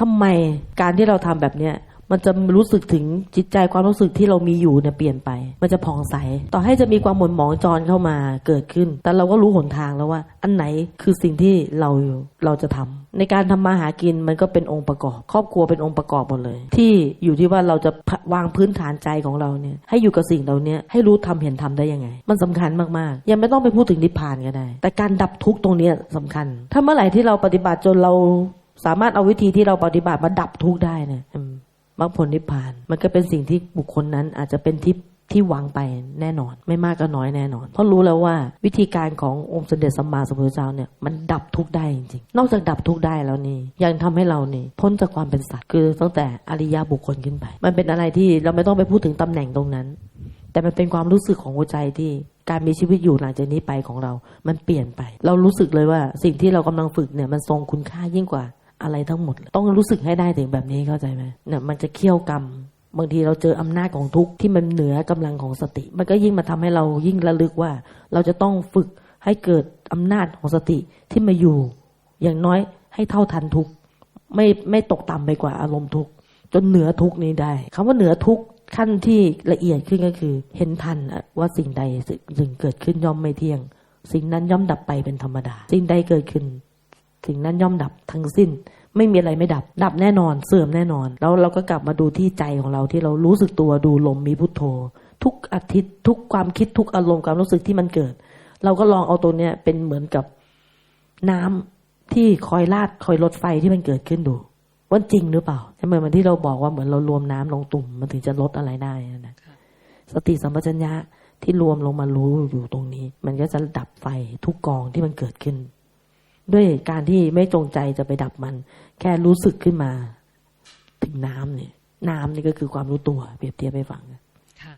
ทำไมการที่เราทำแบบเนี้ยมันจะรู้สึกถึงจิตใจความรู้สึกที่เรามีอยู่เนี่ยเปลี่ยนไป มันจะผ่องใส ต่อให้จะมีความหม่นหมองจรเข้ามาเกิดขึ้น แต่เราก็รู้หนทางแล้วว่า อันไหนคือสิ่งที่เราเราจะทำในการทำมาหากินมันก็เป็นองค์ประกอบ ครอบครัวเป็นองค์ประกอบหมดเลย ที่อยู่ที่ว่าเราจะวางพื้นฐานใจของเราเนี่ยให้อยู่กับสิ่งเหล่านี้ให้รู้ทำเห็นทำได้ยังไง มันสำคัญมากๆ ยังไม่ต้องไปพูดถึงนิพพานก็ได้ แต่การดับทุกข์ตรงนี้ยสำคัญ ถ้าเมื่อไหร่ที่เราปฏิบัติจนเรา สามารถเอาวิธีที่เราปฏิบัติมาดับทุกข์ได้เนี่ยมรรคผลนิพพาน มันก็เป็นสิ่งที่บุคคลนั้นอาจจะเป็นทิพย์ที่หวังไปแน่นอน ไม่มากก็น้อยแน่นอน เพราะรู้แล้วว่าวิธีการขององค์สมเด็จสัมมาสัมพุทธเจ้าเนี่ยมันดับทุกข์ได้จริงๆ นอกจากดับทุกข์ได้แล้วนี่ยังทำให้เรานี่พ้นจากความเป็นสัตว์คือตั้งแต่อริยบุคคลขึ้นไป มันเป็นอะไรที่เราไม่ต้องไปพูดถึงตำแหน่งตรงนั้น แต่มันเป็นความรู้สึกของหัวใจที่การมีชีวิตอยู่หลังจากนี้ไปของเรา มันเปลี่ยนไป เรารู้สึกเลยว่าสิ่งที่เรากำลังฝึกเนี่ยมันทรงคุณค่ายิ่งกว่า อะไรทั้งหมด ต้องรู้สึกให้ได้ถึงแบบนี้เข้าใจไหมเนี่ยมันจะเคี่ยวกรรมบางทีเราเจออำนาจของทุกข์ที่มันเหนือกำลังของสติ มันก็ยิ่งมาทำให้เรายิ่งระลึกว่า เราจะต้องฝึกให้เกิดอำนาจของสติที่มาอยู่ อย่างน้อยให้เท่าทันทุกข์ไม่ไม่ตกต่ำไปกว่าอารมณ์ทุกข์จนเหนือทุกข์นี้ได้คำว่าเหนือทุกข์ขั้นที่ละเอียดขึ้นก็คือ เห็นทันว่าสิ่งใดสิ่งเกิดขึ้นย่อมไม่เที่ยง สิ่งนั้นย่อมดับไปเป็นธรรมดา สิ่งใดเกิดขึ้น สิ่งนั้นย่อมดับทั้งสิ้น ไม่มีอะไรไม่ดับ ดับแน่นอน เสื่อมแน่นอน แล้วเราก็กลับมาดูที่ใจของเราที่เรารู้สึกตัวดูลมมีพุทโธ ทุกอาทิตย์ทุกความคิดทุกอารมณ์ความรู้สึกที่มันเกิด เราก็ลองเอาตัวเนี้ยเป็นเหมือนกับน้ำที่คอยลาดคอยลดไฟที่มันเกิดขึ้นดูว่าจริงหรือเปล่าใช่ไหมเหมือนที่เราบอกว่าเหมือนเรารวมน้ำลงตุ่มมันถึงจะลดอะไรได้นะสติสัมปชัญญะที่รวมลงมารู้อยู่ตรงนี้ มันก็จะดับไฟทุกกองที่มันเกิดขึ้น ด้วยการที่ไม่จงใจจะไปดับมัน แค่รู้สึกขึ้นมา ถึงน้ำเนี่ย น้ำนี่ก็คือความรู้ตัว เปรียบเทียบไปฟังค่ะ